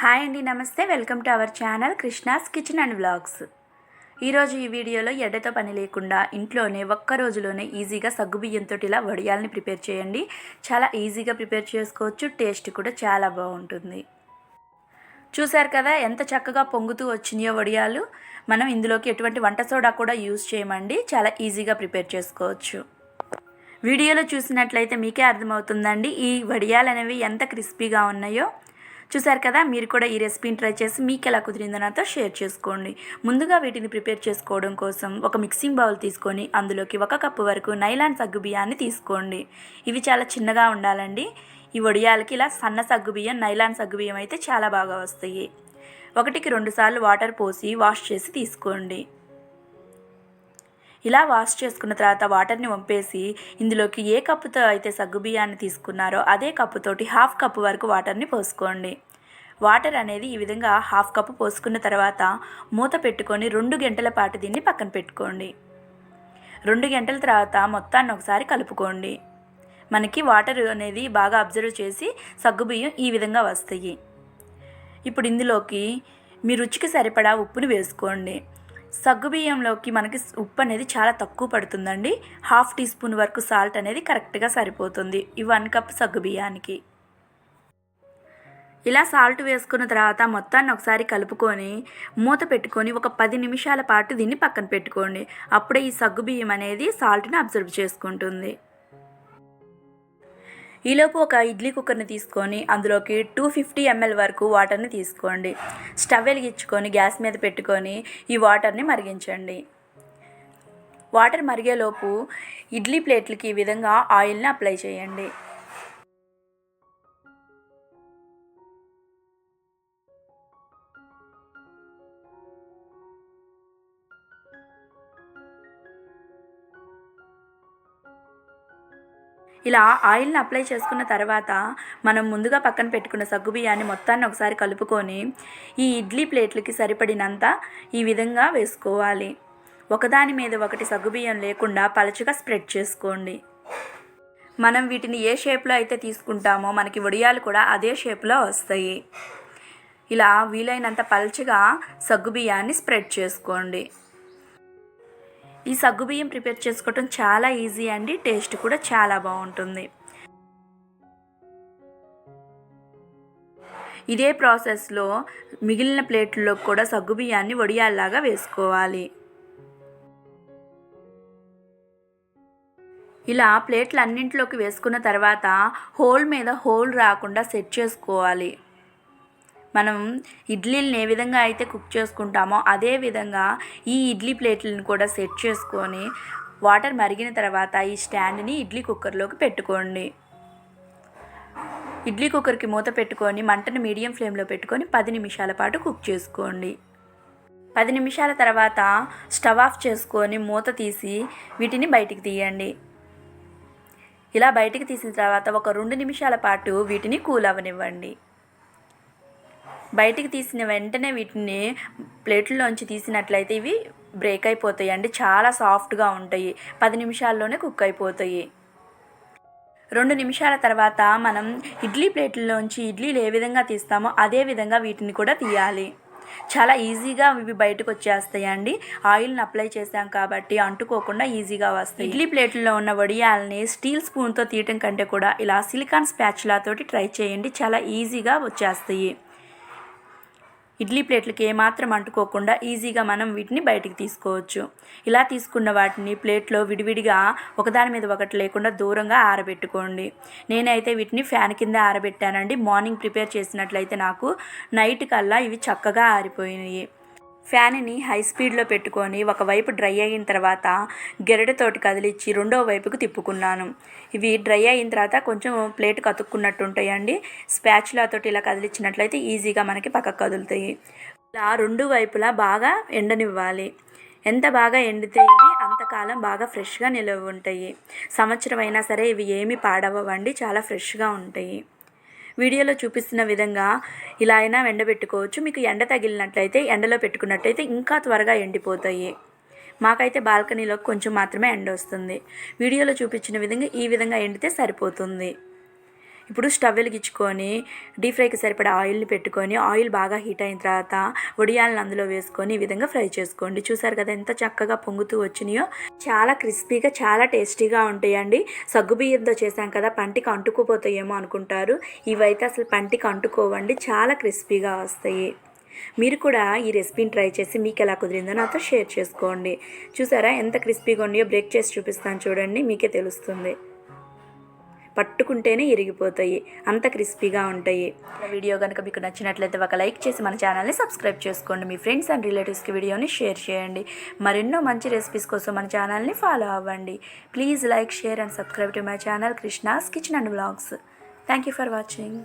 Hi అండి నమస్తే. Welcome to our channel Krishna's kitchen and vlogs. ఈరోజు ఈ వీడియోలో ఎడతో పని లేకుండా ఇంట్లోనే ఒక్క రోజులోనే ఈజీగా సగ్గుబియ్యంతో ఇలా వడియాలని ప్రిపేర్ చేయండి. చాలా ఈజీగా ప్రిపేర్ చేసుకోవచ్చు. టేస్ట్ కూడా చాలా బాగుంటుంది. చూశారు కదా ఎంత చక్కగా పొంగుతూ వచ్చినాయో వడియాలు. మనం ఇందులోకి ఎటువంటి వంట సోడా కూడా యూజ్ చేయమండి. చాలా ఈజీగా ప్రిపేర్ చేసుకోవచ్చు. వీడియోలో చూసినట్లయితే మీకే అర్థమవుతుందండి ఈ వడియాలు అనేవి ఎంత క్రిస్పీగా ఉన్నాయో. చూసారు కదా మీరు కూడా ఈ రెసిపీని ట్రై చేసి మీకు ఎలా కుదిరిందో నాతో షేర్ చేసుకోండి. ముందుగా వీటిని ప్రిపేర్ చేసుకోవడం కోసం ఒక మిక్సింగ్ బౌల్ తీసుకొని అందులోకి ఒక కప్పు వరకు నైలాన్ సగ్గు బియ్యాన్ని తీసుకోండి. ఇవి చాలా చిన్నగా ఉండాలండి. ఈ వడియాలకి ఇలా సన్న సగ్గు బియ్యం నైలాన్ సగ్గు బియ్యం అయితే చాలా బాగా వస్తాయి. ఒకటికి రెండు సార్లు వాటర్ పోసి వాష్ చేసి తీసుకోండి. ఇలా వాష్ చేసుకున్న తర్వాత వాటర్ని వంపేసి ఇందులోకి ఏ కప్పుతో అయితే సగ్గుబియ్యాన్ని తీసుకున్నారో అదే కప్పుతోటి హాఫ్ కప్పు వరకు వాటర్ని పోసుకోండి. వాటర్ అనేది ఈ విధంగా హాఫ్ కప్పు పోసుకున్న తర్వాత మూత పెట్టుకొని రెండు గంటల పాటు దీన్ని పక్కన పెట్టుకోండి. రెండు గంటల తర్వాత మొత్తాన్ని ఒకసారి కలుపుకోండి. మనకి వాటర్ అనేది బాగా అబ్జర్వ్ చేసి సగ్గుబియ్యం ఈ విధంగా వస్తాయి. ఇప్పుడు ఇందులోకి మీ రుచికి సరిపడా ఉప్పుని వేసుకోండి. సగ్గుబియ్యంలోకి మనకి ఉప్పు అనేది చాలా తక్కువ పడుతుందండి. హాఫ్ టీ స్పూన్ వరకు సాల్ట్ అనేది కరెక్ట్గా సరిపోతుంది. ఈ వన్ కప్ సగ్గుబియ్యానికి ఇలా సాల్ట్ వేసుకున్న తర్వాత మొత్తాన్ని ఒకసారి కలుపుకొని మూత పెట్టుకొని ఒక పది నిమిషాల పాటు దీన్ని పక్కన పెట్టుకోండి. అప్పుడే ఈ సగ్గుబియ్యం అనేది సాల్ట్ని అబ్జర్వ్ చేసుకుంటుంది. ఈలోపు ఒక ఇడ్లీ కుక్కర్ని తీసుకొని అందులోకి టూ ఫిఫ్టీ ఎంఎల్ వరకు వాటర్ని తీసుకోండి. స్టవ్ వెలిగించుకొని గ్యాస్ మీద పెట్టుకొని ఈ వాటర్ని మరిగించండి. వాటర్ మరిగేలోపు ఇడ్లీ ప్లేట్లకి ఈ విధంగా ఆయిల్ని అప్లై చేయండి. ఇలా ఆయిల్ని అప్లై చేసుకున్న తర్వాత మనం ముందుగా పక్కన పెట్టుకున్న సగ్గుబియ్యాన్ని మొత్తాన్ని ఒకసారి కలుపుకొని ఈ ఇడ్లీ ప్లేట్లకి సరిపడినంత ఈ విధంగా వేసుకోవాలి. ఒకదాని మీద ఒకటి సగ్గుబియ్యం లేకుండా పలచగా స్ప్రెడ్ చేసుకోండి. మనం వీటిని ఏ షేప్లో అయితే తీసుకుంటామో మనకి వడియాలు కూడా అదే షేప్లో వస్తాయి. ఇలా వీలైనంత పలచగా సగ్గుబియ్యాన్ని స్ప్రెడ్ చేసుకోండి. ఈ సగ్గుబియ్యం ప్రిపేర్ చేసుకోవటం చాలా ఈజీ అండి. టేస్ట్ కూడా చాలా బాగుంటుంది. ఇదే ప్రాసెస్లో మిగిలిన ప్లేట్లలో కూడా సగ్గుబియ్యాన్ని వడియాల్లాగా వేసుకోవాలి. ఇలా ప్లేట్లు అన్నింటిలోకి వేసుకున్న తర్వాత హోల్ మీద హోల్ రాకుండా సెట్ చేసుకోవాలి. మనం ఇడ్లీలను ఏ విధంగా అయితే కుక్ చేసుకుంటామో అదే విధంగా ఈ ఇడ్లీ ప్లేట్లను కూడా సెట్ చేసుకొని వాటర్ మరిగిన తర్వాత ఈ స్టాండ్ని ఇడ్లీ కుక్కర్లోకి పెట్టుకోండి. ఇడ్లీ కుక్కర్కి మూత పెట్టుకొని మంటను మీడియం ఫ్లేమ్లో పెట్టుకొని పది నిమిషాల పాటు కుక్ చేసుకోండి. పది నిమిషాల తర్వాత స్టవ్ ఆఫ్ చేసుకొని మూత తీసి వీటిని బయటికి తీయండి. ఇలా బయటికి తీసిన తర్వాత ఒక రెండు నిమిషాల పాటు వీటిని కూల్ అవ్వనివ్వండి. బయటికి తీసిన వెంటనే వీటిని ప్లేట్లోంచి తీసినట్లయితే ఇవి బ్రేక్ అయిపోతాయి అండి. చాలా సాఫ్ట్గా ఉంటాయి. పది నిమిషాల్లోనే కుక్ అయిపోతాయి. రెండు నిమిషాల తర్వాత మనం ఇడ్లీ ప్లేట్లలోంచి ఇడ్లీలు ఏ విధంగా తీస్తామో అదే విధంగా వీటిని కూడా తీయాలి. చాలా ఈజీగా ఇవి బయటకు వచ్చేస్తాయండి ఆయిల్ని అప్లై చేసాం కాబట్టి అంటుకోకుండా ఈజీగా వస్తాయి. ఇడ్లీ ప్లేట్లో ఉన్న వడియాలని స్టీల్ స్పూన్తో తీయటం కంటే కూడా ఇలా సిలికాన్ స్పాచులాతోటి ట్రై చేయండి. చాలా ఈజీగా వచ్చేస్తాయి. ఇడ్లీ ప్లేట్లకి ఏమాత్రం అంటుకోకుండా ఈజీగా మనం వీటిని బయటికి తీసుకోవచ్చు. ఇలా తీసుకున్న వాటిని ప్లేట్లో విడివిడిగా ఒకదాని మీద ఒకటి లేకుండా దూరంగా ఆరబెట్టుకోండి. నేనైతే వీటిని ఫ్యాన్ కింద ఆరబెట్టానండి. మార్నింగ్ ప్రిపేర్ చేసినట్లయితే నాకు నైట్ కల్లా ఇవి చక్కగా ఆరిపోయినాయి. ఫ్యాన్ని హై స్పీడ్లో పెట్టుకొని ఒకవైపు డ్రై అయిన తర్వాత గెరడతోటి కదిలిచ్చి రెండో వైపుకు తిప్పుకున్నాను. ఇవి డ్రై అయిన తర్వాత కొంచెం ప్లేట్ కతుక్కున్నట్టు ఉంటాయండి స్పాచులాతోటి ఇలా కదిలిచ్చినట్లయితే ఈజీగా మనకి పక్కకు కదులుతాయి. ఇలా రెండు వైపులా బాగా ఎండనివ్వాలి. ఎంత బాగా ఎండితే ఇవి అంతకాలం బాగా ఫ్రెష్గా నిలవ ఉంటాయి సంవత్సరం అయినా సరే ఇవి ఏమి పాడవ్వండి చాలా ఫ్రెష్గా ఉంటాయి. వీడియోలో చూపిస్తున్న విధంగా ఇలా అయినా ఎండబెట్టుకోవచ్చు. మీకు ఎండ తగిలినట్లయితే ఎండలో పెట్టుకున్నట్లయితే ఇంకా త్వరగా ఎండిపోతాయి. మాకైతే బాల్కనీలో కొంచెం మాత్రమే ఎండ వస్తుంది. వీడియోలో చూపించిన విధంగా ఈ విధంగా ఎండితే సరిపోతుంది. ఇప్పుడు స్టవ్ వెలిగించుకొని డీప్ ఫ్రైకి సరిపడా ఆయిల్ని పెట్టుకొని ఆయిల్ బాగా హీట్ అయిన తర్వాత వడియాలను అందులో వేసుకొని ఈ విధంగా ఫ్రై చేసుకోండి. చూసారు కదా ఎంత చక్కగా పొంగుతూ వచ్చినాయో? చాలా క్రిస్పీగా చాలా టేస్టీగా ఉంటాయండి. సగ్గుబియ్యంతో చేశాం కదా పంటికి అంటుకుపోతాయేమో అనుకుంటారు. ఇవైతే అసలు పంటికి అంటుకోవండి చాలా క్రిస్పీగా వస్తాయి. మీరు కూడా ఈ రెసిపీని ట్రై చేసి మీకు ఎలా కుదిరిందో నాతో షేర్ చేసుకోండి. చూసారా ఎంత క్రిస్పీగా ఉన్నాయో? బ్రేక్ చేసి చూపిస్తాను చూడండి మీకే తెలుస్తుంది. పట్టుకుంటేనే ఇరిగిపోతాయి. అంత క్రిస్పీగా ఉంటాయి. వీడియో కనుక మీకు నచ్చినట్లయితే ఒక లైక్ చేసి మన ఛానల్ని సబ్స్క్రైబ్ చేసుకోండి. మీ ఫ్రెండ్స్ అండ్ రిలేటివ్స్కి వీడియోని షేర్ చేయండి. మరెన్నో మంచి రెసిపీస్ కోసం మన ఛానల్ని ఫాలో అవ్వండి. Please like share and subscribe to my channel Krishna's kitchen and blogs. Thank you for watching.